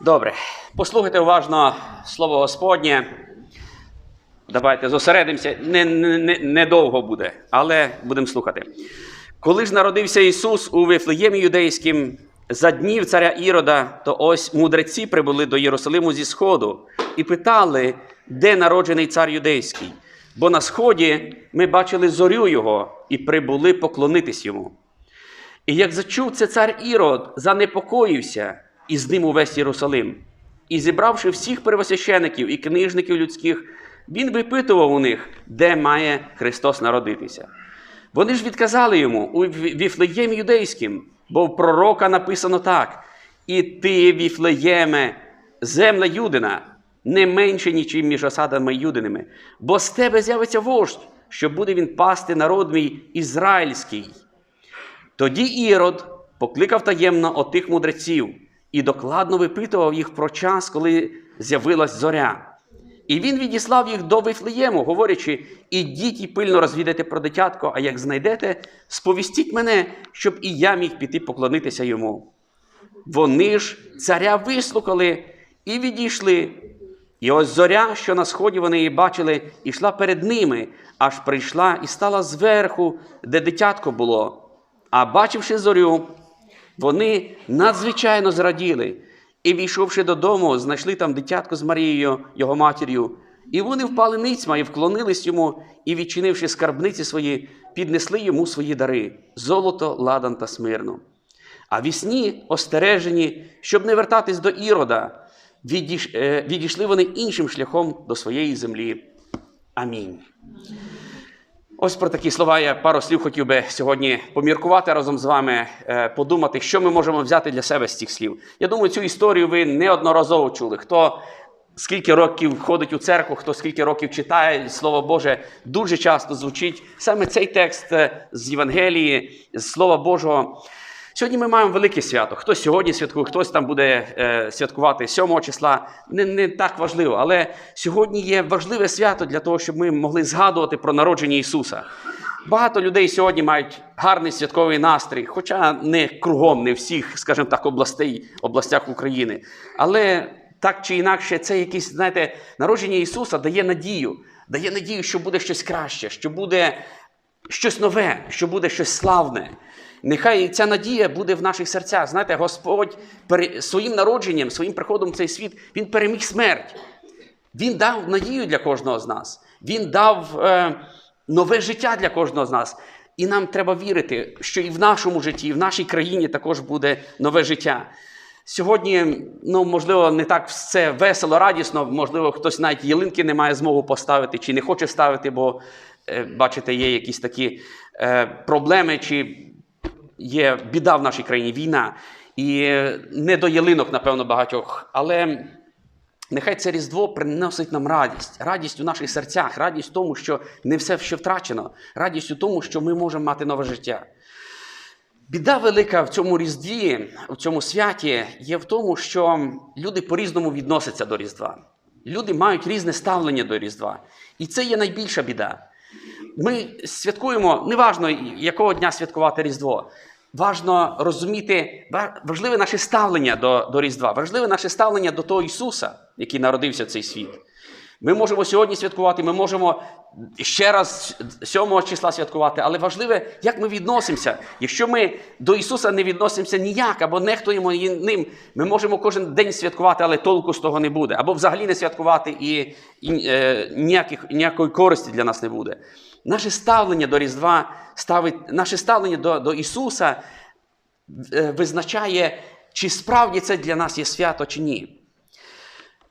Добре, послухайте уважно слово Господнє. Давайте зосередимося. Не, не, не, недовго буде, але будемо слухати. Коли ж народився Ісус у Вифлеємі юдейським за днів царя Ірода, то ось мудреці прибули до Єрусалиму зі сходу і питали, де народжений цар юдейський. Бо на сході ми бачили зорю його і прибули поклонитись йому. І як зачув це цар Ірод, занепокоївся, і з ним увесь Єрусалим. І зібравши всіх первосвящеників і книжників людських, він випитував у них, де має Христос народитися. Вони ж відказали йому у Ві- Віфлеємі юдейським, бо в пророка написано так: І ти, Віфлеєме, земля Юдина, не менше, нічим між осадами юдиними, бо з тебе з'явиться вождь, що буде він пасти народ мій ізраїльський. Тоді Ірод покликав таємно отих мудреців і докладно випитував їх про час, коли з'явилась зоря. І він відіслав їх до Вифлеєму, говорячи: ідіть і пильно розвідайте про дитятко, а як знайдете, сповістіть мене, щоб і я міг піти поклонитися йому. Вони ж царя вислухали і відійшли. І ось зоря, що на сході вони її бачили, ішла перед ними, аж прийшла і стала зверху, де дитятко було. А бачивши зорю, вони надзвичайно зраділи. І, війшовши додому, знайшли там дитятко з Марією, його матір'ю. І вони впали ницьма і вклонились йому, і, відчинивши скарбниці свої, піднесли йому свої дари золото, ладан та смирну. А вісні, остережені, щоб не вертатись до Ірода, е, відійшли вони іншим шляхом до своєї землі. Амінь. Ось про такі слова я пару слів хотів би сьогодні поміркувати разом з вами, е, подумати, що ми можемо взяти для себе з цих слів. Я думаю, цю історію ви неодноразово чули. Хто скільки років ходить у церкву, хто скільки років читає Слово Боже, дуже часто звучить саме цей текст е, з Євангелії, з Слова Божого. Сьогодні ми маємо велике свято. Хтось сьогодні святкує, хтось там буде е, святкувати 7 числа. Не, не так важливо. Але сьогодні є важливе свято для того, щоб ми могли згадувати про народження Ісуса. Багато людей сьогодні мають гарний святковий настрій, хоча не кругом, не всіх, скажімо так, областей, областях України. Але так чи інакше, це якесь, знаєте, народження Ісуса дає надію, дає надію, що буде щось краще, що буде щось нове, що буде щось славне. Нехай ця надія буде в наших серцях. Знаєте, Господь своїм народженням, своїм приходом в цей світ, Він переміг смерть. Він дав надію для кожного з нас. Він дав е, нове життя для кожного з нас. І нам треба вірити, що і в нашому житті, і в нашій країні також буде нове життя. Сьогодні, ну, можливо, не так все весело, радісно, можливо, хтось навіть ялинки не має змогу поставити чи не хоче ставити, бо, е, бачите, є якісь такі е, проблеми, чи є біда в нашій країні, війна. І е, не до ялинок, напевно, багатьох. Але нехай це Різдво приносить нам радість, радість у наших серцях, радість в тому, що не все ще втрачено, радість у тому, що ми можемо мати нове життя. Біда велика в цьому різдві, в цьому святі є в тому, що люди по-різному відносяться до Різдва. Люди мають різне ставлення до Різдва. І це є найбільша біда. Ми святкуємо, неважно, якого дня святкувати Різдво. Важно розуміти, ва- важливе наше ставлення до, до Різдва, важливе наше ставлення до того Ісуса, який народився в цей світ. Ми можемо сьогодні святкувати, ми можемо ще раз 7 числа святкувати, але важливе, як ми відносимося. Якщо ми до Ісуса не відносимося ніяк або нехтуємо ним, ми можемо кожен день святкувати, але толку з того не буде. Або взагалі не святкувати і, і е, ніяких, ніякої користі для нас не буде. Наше ставлення до Різдва ставить, наше ставлення до, до Ісуса е, визначає, чи справді це для нас є свято, чи ні.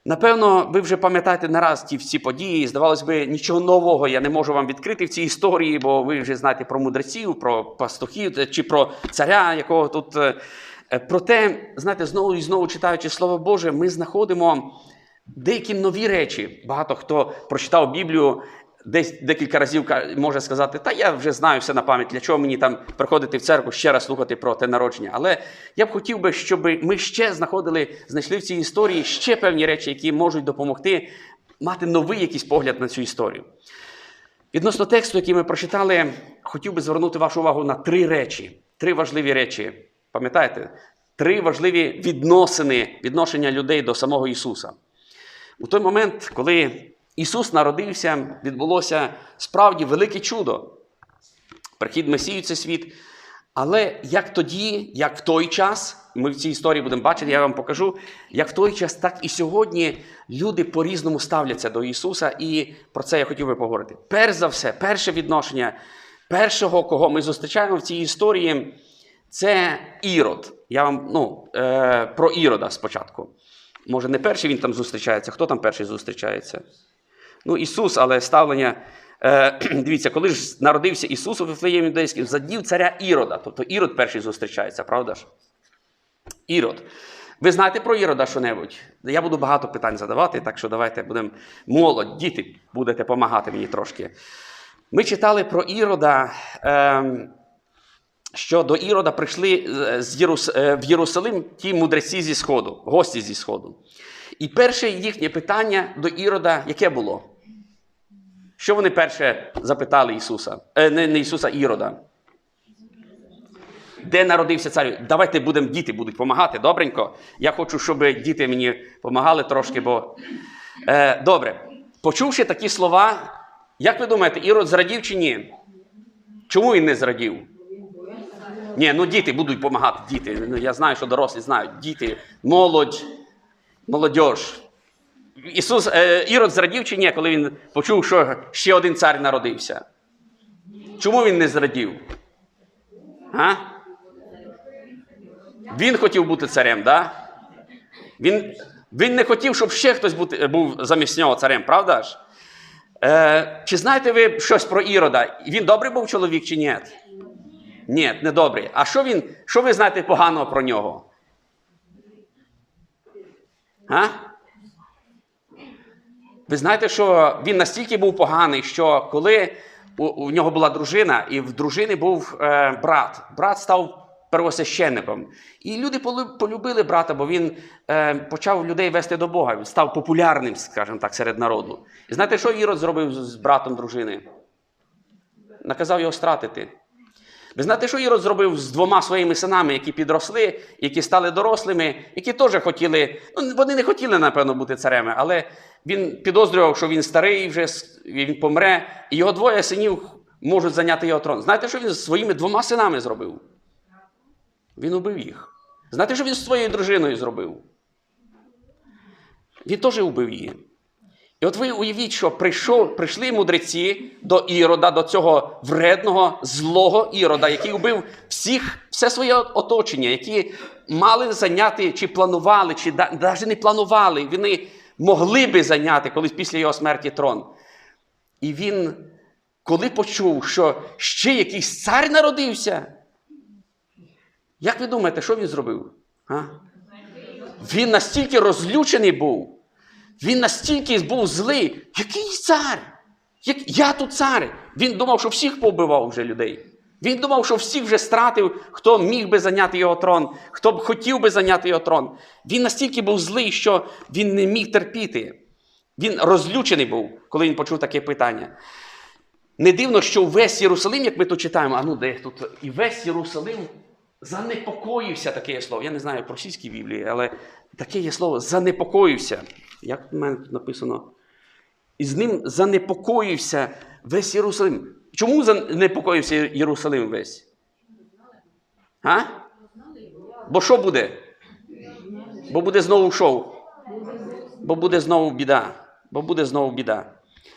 Напевно, ви вже пам'ятаєте не раз ті всі події. Здавалось би, нічого нового я не можу вам відкрити в цій історії, бо ви вже знаєте про мудреців, про пастухів е, чи про царя, якого тут. е, е, Проте, знаєте, знову і знову читаючи Слово Боже, ми знаходимо деякі нові речі. Багато хто прочитав Біблію, десь декілька разів може сказати, та я вже знаю все на пам'ять, для чого мені там приходити в церкву ще раз слухати про те народження. Але я б хотів би, щоб ми ще знаходили, знайшли в цій історії ще певні речі, які можуть допомогти мати новий якийсь погляд на цю історію. Відносно тексту, який ми прочитали, хотів би звернути вашу увагу на три речі, три важливі речі. Пам'ятаєте? три важливі відносини, відношення людей до самого Ісуса. У той момент, коли Ісус народився, відбулося справді велике чудо. Прихід Месії в цей світ. Але як тоді, як в той час, ми в цій історії будемо бачити, я вам покажу, як в той час, так і сьогодні люди по-різному ставляться до Ісуса, і про це я хотів би поговорити. Перш за все, перше відношення першого, кого ми зустрічаємо в цій історії, це Ірод. Я вам ну, е, про Ірода спочатку. Може, не перший він там зустрічається. Хто там перший зустрічається? Ну, Ісус, але ставлення. Е, дивіться, коли ж народився Ісус у Вифлеємі Юдейському, за днів царя Ірода. Тобто Ірод перший зустрічається, правда ж? Ірод. Ви знаєте про Ірода що-небудь? Я буду багато питань задавати, так що давайте будемо молодь, діти, будете допомагати мені трошки. Ми читали про Ірода, е, що до Ірода прийшли е, з Єрус... е, в Єрусалим ті мудреці зі Сходу, гості зі Сходу. І перше їхнє питання до Ірода, яке було? Що вони перше запитали Ісуса? Е, не, не Ісуса, Ірода. Де народився цар? Давайте будемо, діти будуть допомагати, добренько. Я хочу, щоб діти мені допомагали трошки, бо. Е, добре. Почувши такі слова, як ви думаєте, Ірод зрадів чи ні? Чому він не зрадів? Ні, ну діти будуть допомагати. Діти. Ну, я знаю, що дорослі знають. Діти, молодь, молодь. Ісус, е, Ірод зрадів чи ні, коли він почув, що ще один цар народився? Чому він не зрадів? А? Він хотів бути царем, да? Він, він не хотів, щоб ще хтось бути, був замість нього царем, правда ж? Е, чи знаєте ви щось про Ірода? Він добрий був чоловік чи ні? Ні, не добрий. А що він, що ви знаєте поганого про нього? А? Ви знаєте, що він настільки був поганий, що коли у, у нього була дружина, і в дружини був е, брат, брат став первосвященником. І люди полюбили брата, бо він е, почав людей вести до Бога. Він став популярним, скажімо так, серед народу. І знаєте, що Ірод зробив з братом дружини? Наказав його стратити. Ви знаєте, що Ірод зробив з двома своїми синами, які підросли, які стали дорослими, які теж хотіли, ну вони не хотіли, напевно, бути царями, але він підозрював, що він старий вже він помре, і його двоє синів можуть зайняти його трон. Знаєте, що він з своїми двома синами зробив? Він убив їх. Знаєте, що він з своєю дружиною зробив? Він теж убив її. І от ви уявіть, що прийшов, прийшли мудреці до Ірода, до цього вредного, злого Ірода, який убив всіх, все своє оточення, які мали зайняти, чи планували, чи навіть не планували. Вони могли би зайняти колись після його смерті трон. І він, коли почув, що ще якийсь цар народився, як ви думаєте, що він зробив? А? Він настільки розлючений був. Він настільки був злий. Який цар? Як... Я тут цар. Він думав, що всіх повбивав вже людей. Він думав, що всіх вже стратив, хто міг би зайняти його трон, хто б хотів би зайняти його трон. Він настільки був злий, що він не міг терпіти. Він розлючений був, коли він почув таке питання. Не дивно, що весь Єрусалим, як ми тут читаємо, а ну де тут, і весь Єрусалим занепокоївся таке є слово. Я не знаю про російській Біблії, але таке є слово занепокоївся. Як в мене тут написано? І з ним занепокоївся весь Єрусалим. Чому занепокоївся Єрусалим весь? А? Бо що буде? Бо буде знову шоу. Бо буде знову біда. Бо буде знову біда.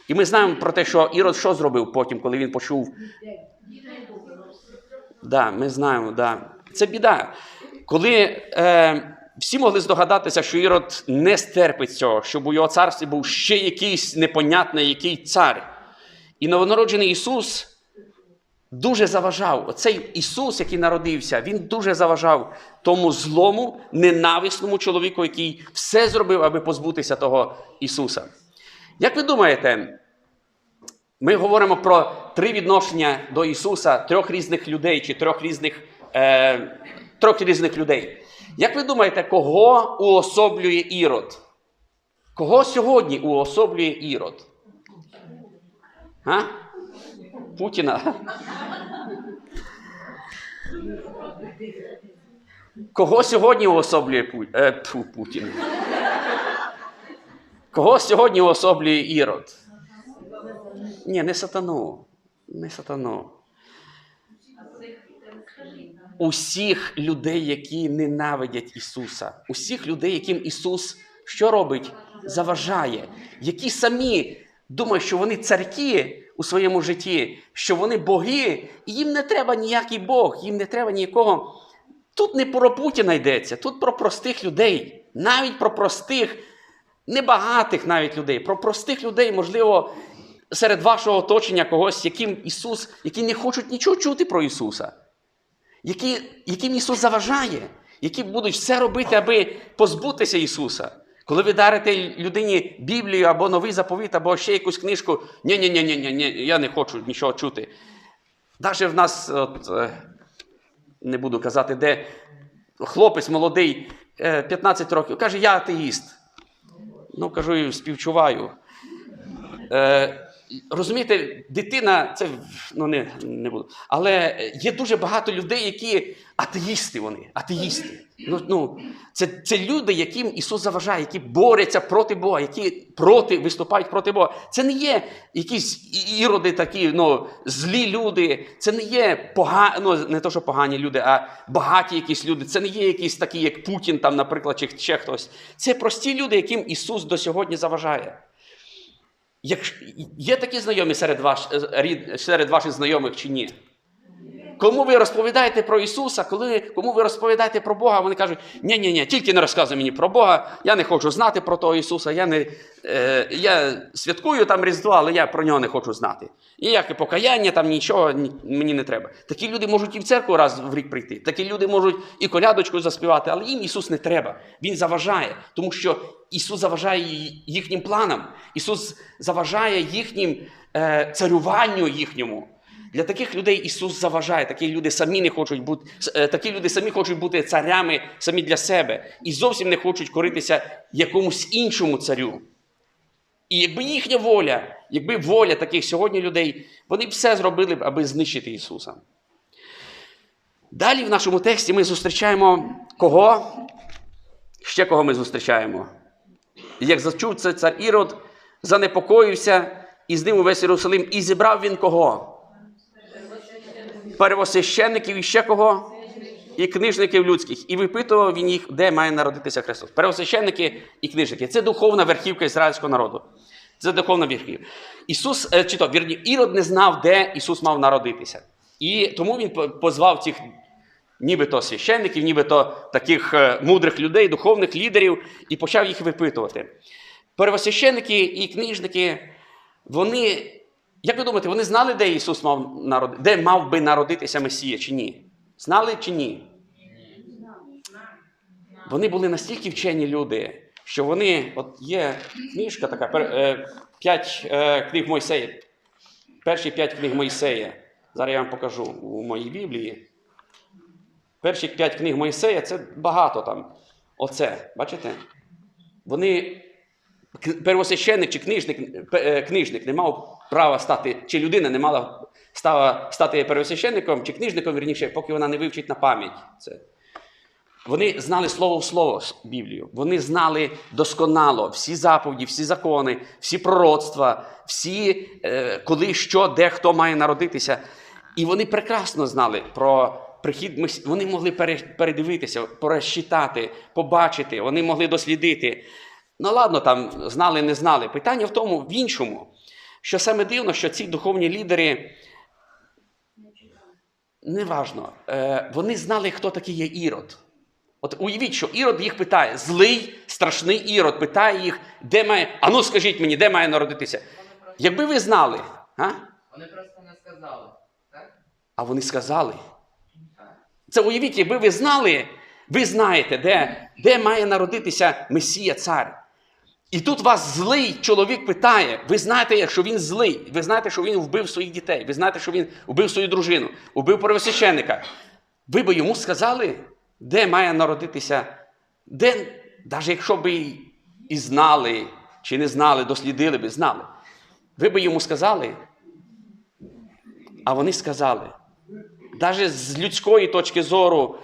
І ми знаємо про те, що Ірод що зробив потім, коли він почув. Да, ми знаємо, да. Це біда. Коли е, всі могли здогадатися, що Ірод не стерпить цього, щоб у його царстві був ще якийсь непонятний який цар. І новонароджений Ісус дуже заважав. Оцей Ісус, який народився, він дуже заважав тому злому, ненависному чоловіку, який все зробив, аби позбутися того Ісуса. Як ви думаєте, ми говоримо про три відношення до Ісуса трьох різних людей чи трьох різних, е, трьох різних людей. Як ви думаєте, кого уособлює Ірод? Кого сьогодні уособлює Ірод? А? Путіна. Кого сьогодні уособлює Пу... е, тьфу, Путін? Кого сьогодні уособлює Ірод? Ні, не сатану. Не сатану. Усіх людей, які ненавидять Ісуса, усіх людей, яким Ісус що робить? Заважає, які самі думають, що вони царки у своєму житті, що вони боги, і їм не треба ніякий Бог, їм не треба ніякого. Тут не про Путіна йдеться, тут про простих людей, навіть про простих, небагатих навіть людей, про простих людей, можливо, серед вашого оточення когось, яким Ісус, які не хочуть нічого чути про Ісуса, які, яким Ісус заважає, які будуть все робити, аби позбутися Ісуса. Коли ви дарите людині Біблію або новий заповіт, або ще якусь книжку, ні ні ні ні ні я не хочу нічого чути. Навіть в нас, от, е, не буду казати, де хлопець молодий, е, 15 років, каже, я атеїст. Ну, кажу, співчуваю. Е, розумієте, дитина, це ну не, не буду. Але є дуже багато людей, які атеїсти вони, атеїсти. Ну, ну, це, це люди, яким Ісус заважає, які борються проти Бога, які проти, виступають проти Бога. Це не є якісь іроди такі, ну, злі люди, це не є погані, ну, не то, що погані люди, а багаті якісь люди. Це не є якісь такі, як Путін, там, наприклад, чи ще хтось. Це прості люди, яким Ісус до сьогодні заважає. Якщо, є такі знайомі серед, ваш, е, серед ваших знайомих чи ні? Кому ви розповідаєте про Ісуса, коли, кому ви розповідаєте про Бога, вони кажуть, ні ні ні тільки не розказуй мені про Бога, я не хочу знати про того Ісуса, я, не, е, я святкую там Різдво, але я про нього не хочу знати. Ніяке покаяння, там нічого ні- мені не треба. Такі люди можуть і в церкву раз в рік прийти, такі люди можуть і колядочку заспівати, але їм Ісус не треба. Він заважає, тому що Ісус заважає їхнім планам, Ісус заважає їхнім е, царюванню їхньому. Для таких людей Ісус заважає. Такі люди самі не хочуть бути, е, такі люди самі хочуть бути царями самі для себе і зовсім не хочуть коритися якомусь іншому царю. І якби їхня воля, якби воля таких сьогодні людей, вони б все зробили б, аби знищити Ісуса. Далі в нашому тексті ми зустрічаємо кого? Ще кого ми зустрічаємо? Як зачув це цар Ірод, занепокоївся, і з ним увесь Єрусалим, і зібрав він кого? Первосвященників і ще кого? І книжників людських. І випитував він їх, де має народитися Христос. Первосвященники і книжники. Це духовна верхівка ізраїльського народу. Це духовна верхівка. Ісус, е, чи то, вірні, Ірод не знав, де Ісус мав народитися. І тому він позвав цих нібито священників, нібито таких е, мудрих людей, духовних лідерів, і почав їх випитувати. Первосвященники і книжники, вони, як ви думаєте, вони знали, де Ісус мав народи... де мав би народитися Месія чи ні? Знали чи ні? Вони були настільки вчені люди, що вони, от є книжка така, е, п'ять е, книг Мойсея, перші п'ять книг Мойсея. Зараз я вам покажу у моїй Біблії. Перші п'ять книг Мойсея це багато там. Оце, бачите? Вони, первосвященник чи книжник, е, книжник не мав права стати, чи людина не мала става, стати первосвященником чи книжником, вірніше, поки вона не вивчить на пам'ять це. Вони знали слово в слово Біблію. Вони знали досконало всі заповіді, всі закони, всі пророцтва, всі, е, коли що, де хто має народитися. І вони прекрасно знали про прихід Вони могли передивитися, пересчитати, побачити, вони могли дослідити. Ну ладно, там знали, не знали. Питання в тому, в іншому, що саме дивно, що ці духовні лідери. Неважно, е, вони знали, хто такий є Ірод. От уявіть, що Ірод їх питає, злий, страшний Ірод питає їх, де має. А ну скажіть мені, де має народитися? Якби ви знали, а? Вони просто не сказали, так? а вони сказали. Це уявіть, якби ви знали, ви знаєте, де, де має народитися Месія цар. І тут вас злий чоловік питає, ви знаєте, що він злий, ви знаєте, що він вбив своїх дітей, ви знаєте, що він вбив свою дружину, вбив первосвященника. Ви би йому сказали, де має народитися, де, навіть якщо і- і знали, чи не знали, дослідили би, знали. Ви би йому сказали, а вони сказали. Навіть з людської точки зору,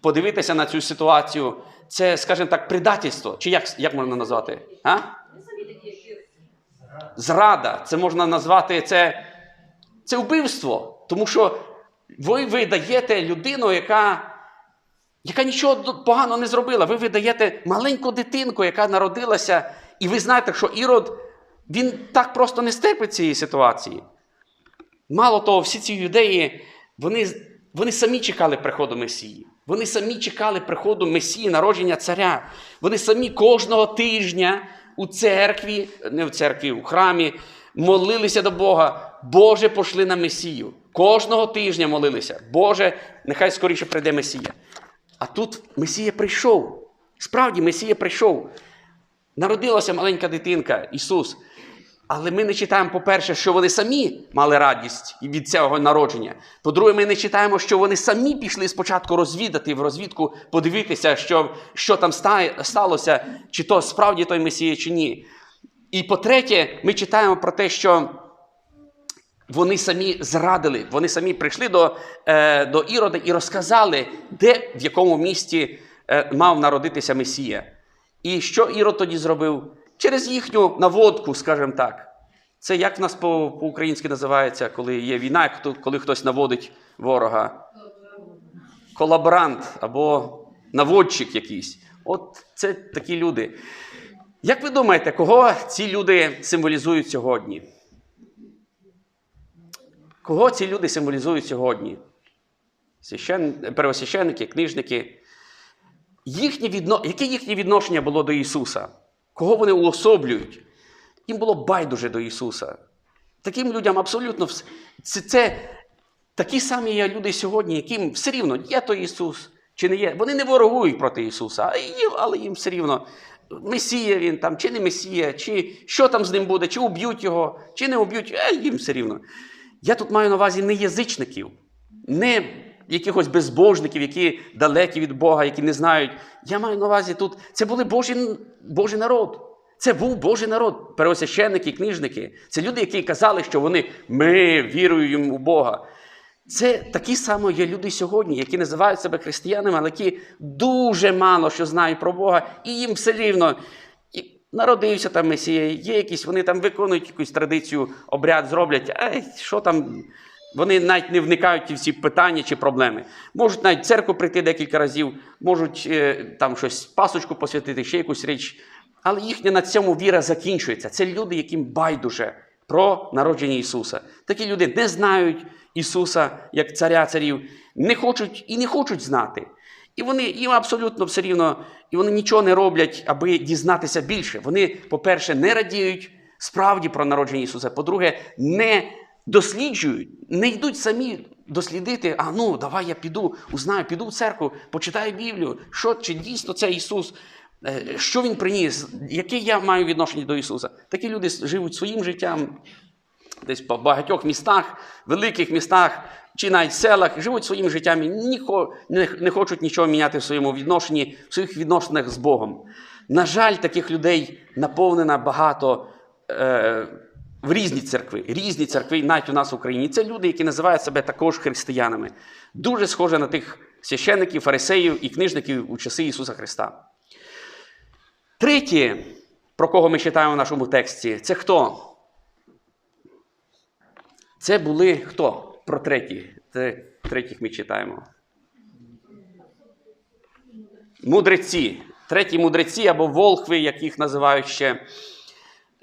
подивитися на цю ситуацію, це, скажімо так, предательство. Чи як, як можна назвати? А? Зрада. Це можна назвати це, це вбивство. Тому що ви видаєте людину, яка, яка нічого поганого не зробила. Ви видаєте маленьку дитинку, яка народилася, і ви знаєте, що Ірод він так просто не стерпить цієї ситуації. Мало того, всі ці юдеї, вони, вони самі чекали приходу Месії. Вони самі чекали приходу Месії, народження царя. Вони самі кожного тижня у церкві, не в церкві, у храмі, молилися до Бога. Боже, пошли на Месію. Кожного тижня молилися. Боже, нехай скоріше прийде Месія. А тут Месія прийшов. Справді, Месія прийшов. Народилася маленька дитинка, Ісус. Але ми не читаємо, по-перше, що вони самі мали радість від цього народження. По-друге, ми не читаємо, що вони самі пішли спочатку розвідати в розвідку, подивитися, що, що там сталося, чи то справді той Месія, чи ні. І по-третє, ми читаємо про те, що вони самі зрадили, вони самі прийшли до, е, до Ірода і розказали, де в якому місті е, мав народитися Месія. І що Ірод тоді зробив? Через їхню наводку, скажімо так. Це як в нас по- по-українськи називається, коли є війна, коли хтось наводить ворога. Колаборант або наводчик якийсь. От це такі люди. Як ви думаєте, кого ці люди символізують сьогодні? Кого ці люди символізують сьогодні? Священ... Первосвященники, книжники. Їхнє відно... Яке їхнє відношення було до Ісуса? Кого вони уособлюють? Їм було байдуже до Ісуса. Таким людям абсолютно це, це такі самі є люди сьогодні, яким все рівно є то Ісус чи не є. Вони не ворогують проти Ісуса, але їм все рівно. Месія він там, чи не Месія, чи що там з ним буде, чи уб'ють його, чи не уб'ють, е, їм все рівно. Я тут маю на увазі не язичників, не якихось безбожників, які далекі від Бога, які не знають. Я маю на увазі тут, це були Божі, Божий народ. Це був Божий народ, первосвященники, книжники. Це люди, які казали, що вони ми віруємо у Бога. Це такі само є люди сьогодні, які називають себе християнами, але які дуже мало що знають про Бога, і їм все рівно. Народився там Месія, є якісь, вони там виконують якусь традицію, обряд зроблять. Ей, що там? Вони навіть не вникають в ці питання чи проблеми. Можуть навіть в церкву прийти декілька разів, можуть е, там щось пасочку посвятити, ще якусь річ. Але їхня на цьому віра закінчується. Це люди, яким байдуже про народження Ісуса. Такі люди не знають Ісуса як царя царів, не хочуть і не хочуть знати. І вони їм абсолютно все рівно, і вони нічого не роблять, аби дізнатися більше. Вони, по-перше, не радіють справді про народження Ісуса. По-друге, не досліджують, не йдуть самі дослідити. А ну, давай я піду, узнаю, піду в церкву, почитаю Біблію, що чи дійсно це Ісус. Е, Що він приніс, яке я маю відношення до Ісуса? Такі люди живуть своїм життям, десь по багатьох містах, великих містах чи навіть селах, живуть своїм життям і ніхо, не, не хочуть нічого міняти в своєму відношенні, в своїх відносинах з Богом. На жаль, таких людей наповнено багато е, в різні церкви, різні церкви, навіть у нас в Україні. Це люди, які називають себе також християнами. Дуже схоже на тих священиків, фарисеїв і книжників у часи Ісуса Христа. Третє, про кого ми читаємо в нашому тексті, це хто? Це були хто? Про треті. Це третіх ми читаємо. Мудреці. Треті мудреці або волхви, як їх називають ще.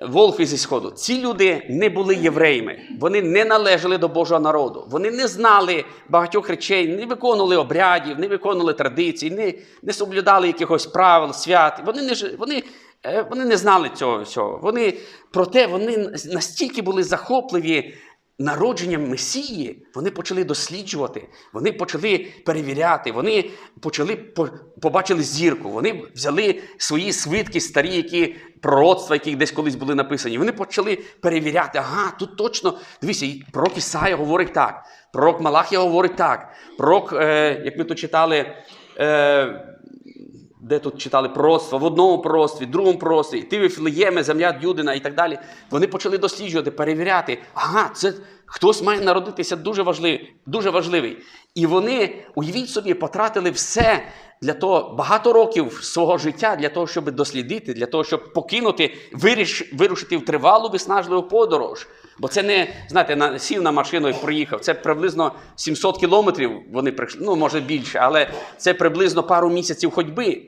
Волхви зі Сходу. Ці люди не були євреями. Вони не належали до Божого народу. Вони не знали багатьох речей, не виконували обрядів, не виконували традицій, не, не соблюдали якихось правил, свят. Вони не, вони, е, вони не знали цього всього. Вони, проте вони настільки були захопливі народженням Месії, вони почали досліджувати, вони почали перевіряти, вони почали побачили зірку. Вони взяли свої свитки старі, які пророцтва, які десь колись були написані. Вони почали перевіряти. Ага, тут точно дивіться, пророк Ісая говорить так, пророк Малахія говорить так, пророк, е, як ми тут читали. Е, де тут читали пророцтва, в одному пророцтві, в другому пророцтві, ти Вифлеєме, земля Дюдина і так далі. Вони почали досліджувати, перевіряти. Ага, це хтось має народитися дуже важливий. Дуже важливий. І вони, уявіть собі, потратили все для того, багато років свого життя для того, щоб дослідити, для того, щоб покинути, виріш, вирушити в тривалу виснажливу подорож. Бо це не, знаєте, на, сів на машину і проїхав. Це приблизно 700 кілометрів вони прийшли, ну може більше, але це приблизно пару місяців ходьби.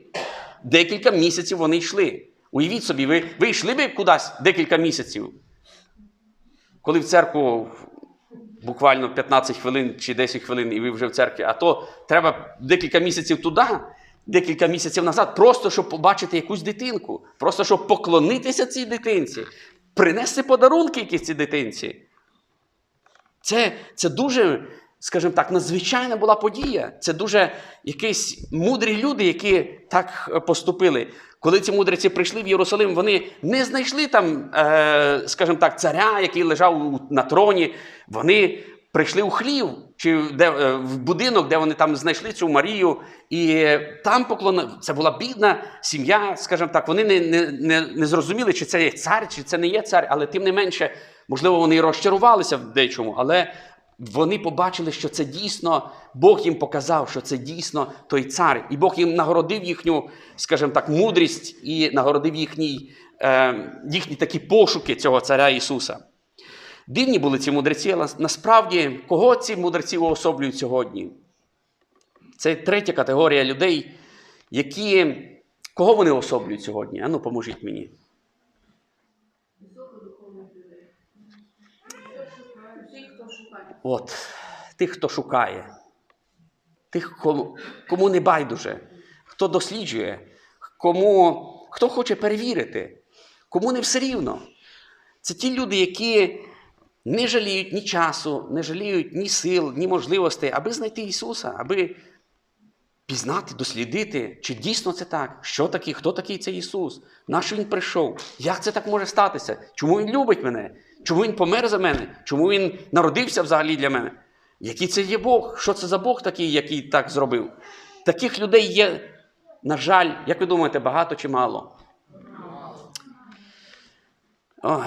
Декілька місяців вони йшли. Уявіть собі, ви, ви йшли би кудись декілька місяців, коли в церкву буквально 15 хвилин чи 10 хвилин, і ви вже в церкві, а то треба декілька місяців туди, декілька місяців назад, просто щоб побачити якусь дитинку, просто щоб поклонитися цій дитинці, принести подарунки якісь цій дитинці. Це, це дуже, скажімо так, надзвичайна була подія. Це дуже якісь мудрі люди, які так е, поступили. Коли ці мудреці прийшли в Єрусалим, вони не знайшли там, е, скажімо так, царя, який лежав на троні. Вони прийшли у хлів чи де, е, в будинок, де вони там знайшли цю Марію, і там поклонили. Це була бідна сім'я, скажімо так. Вони не, не, не, не зрозуміли, чи це є цар, чи це не є цар, але тим не менше, можливо, вони розчарувалися в дечому, але вони побачили, що це дійсно Бог їм показав, що це дійсно той цар. І Бог їм нагородив їхню, скажімо так, мудрість і нагородив їхній, е, їхні такі пошуки цього царя Ісуса. Дивні були ці мудреці, але насправді кого ці мудреці уособлюють сьогодні? Це третя категорія людей, які. Кого вони особлюють сьогодні? Ану, поможіть мені. Ті, хто шукає. От, тих, хто шукає, тих, кому, кому не байдуже, хто досліджує, кому, хто хоче перевірити, кому не все рівно. Це ті люди, які не жаліють ні часу, не жаліють ні сил, ні можливостей, аби знайти Ісуса, аби пізнати, дослідити, чи дійсно це так, що таке, хто такий цей Ісус, на що Він прийшов, як це так може статися, чому Він любить мене, чому Він помер за мене, чому Він народився взагалі для мене, який це є Бог, що це за Бог такий, який так зробив. Таких людей є, на жаль, як ви думаєте, багато чи мало? Ой.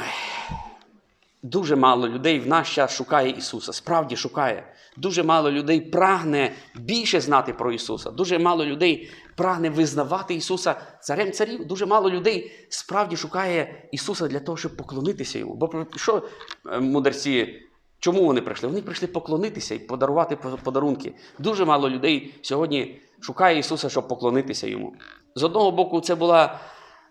Дуже мало людей в наш час шукає Ісуса, справді шукає. Дуже мало людей прагне більше знати про Ісуса. Дуже мало людей прагне визнавати Ісуса царем царів. Дуже мало людей справді шукає Ісуса для того, щоб поклонитися Йому. Бо що е, мудрці, чому вони прийшли? Вони прийшли поклонитися і подарувати подарунки. Дуже мало людей сьогодні шукає Ісуса, щоб поклонитися Йому. З одного боку, це була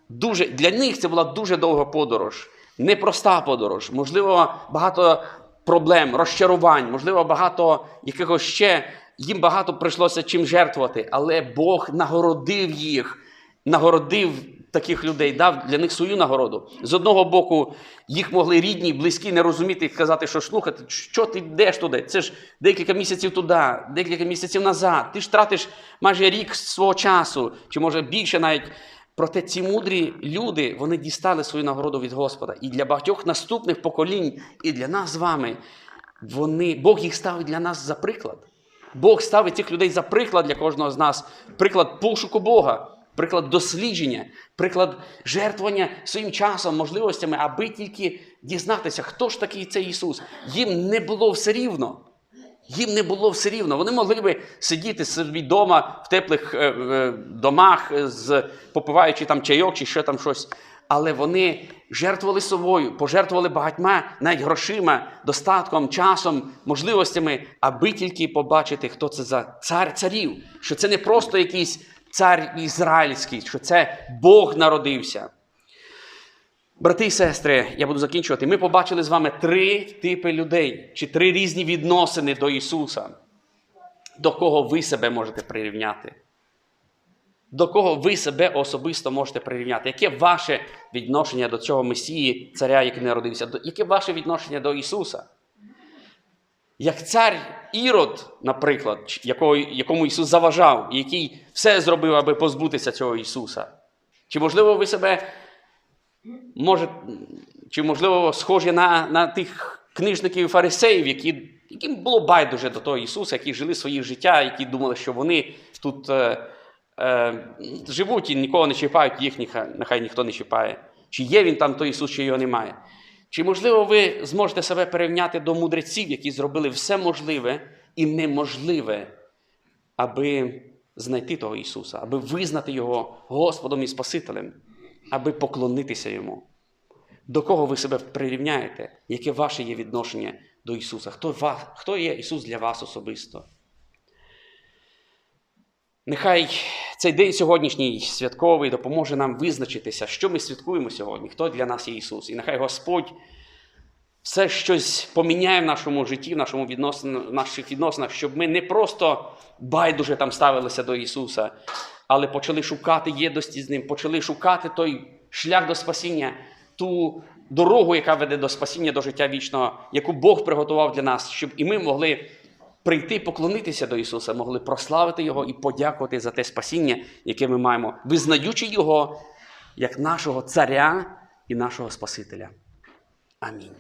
дуже для них це була дуже довга подорож, непроста подорож. Можливо, багато проблем, розчарувань, можливо, багато якихось ще їм багато прийшлося чим жертвувати, але Бог нагородив їх, нагородив таких людей, дав для них свою нагороду. З одного боку, їх могли рідні, близькі не розуміти і казати, що слухайте, що ти йдеш туди? Це ж декілька місяців туди, декілька місяців назад. Ти ж тратиш майже рік свого часу, чи може більше навіть. Проте ці мудрі люди вони дістали свою нагороду від Господа. І для багатьох наступних поколінь, і для нас з вами, вони, Бог їх ставить для нас за приклад. Бог ставить цих людей за приклад для кожного з нас, приклад пошуку Бога, приклад дослідження, приклад жертвування своїм часом, можливостями, аби тільки дізнатися, хто ж такий цей Ісус. Їм не було все рівно. Їм не було все рівно. Вони могли би сидіти собі вдома в теплих е, е, домах, е, з, попиваючи там чайок чи ще там щось. Але вони жертвували собою, пожертвували багатьма навіть грошима, достатком, часом, можливостями, аби тільки побачити, хто це за цар царів. Що це не просто якийсь цар ізраїльський, що це Бог народився. Брати і сестри, я буду закінчувати. Ми побачили з вами три типи людей, чи три різні відносини до Ісуса. До кого ви себе можете прирівняти? До кого ви себе особисто можете прирівняти? Яке ваше відношення до цього Месії, царя, який народився? Яке ваше відношення до Ісуса? Як цар Ірод, наприклад, якого, якому Ісус заважав, який все зробив, аби позбутися цього Ісуса? Чи можливо ви себе може, чи, можливо, схожі на, на тих книжників і фарисеїв, які, яким було байдуже до того Ісуса, які жили своє життя, які думали, що вони тут е, е, живуть і нікого не чіпають, їх нехай, ніхто не чіпає. Чи є він там той Ісус, чи його немає. Чи, можливо, ви зможете себе порівняти до мудреців, які зробили все можливе і неможливе, аби знайти того Ісуса, аби визнати Його Господом і Спасителем, аби поклонитися Йому? До кого ви себе прирівняєте? Яке ваше є відношення до Ісуса? Хто, ва- хто є Ісус для вас особисто? Нехай цей день сьогоднішній святковий допоможе нам визначитися, що ми святкуємо сьогодні, хто для нас є Ісус. І нехай Господь все щось поміняє в нашому житті, в нашому відносин, в наших відносинах, щоб ми не просто байдуже там ставилися до Ісуса, але почали шукати єдності з Ним, почали шукати той шлях до спасіння, ту дорогу, яка веде до спасіння, до життя вічного, яку Бог приготував для нас, щоб і ми могли прийти поклонитися до Ісуса, могли прославити Його і подякувати за те спасіння, яке ми маємо, визнаючи Його як нашого Царя і нашого Спасителя. Амінь.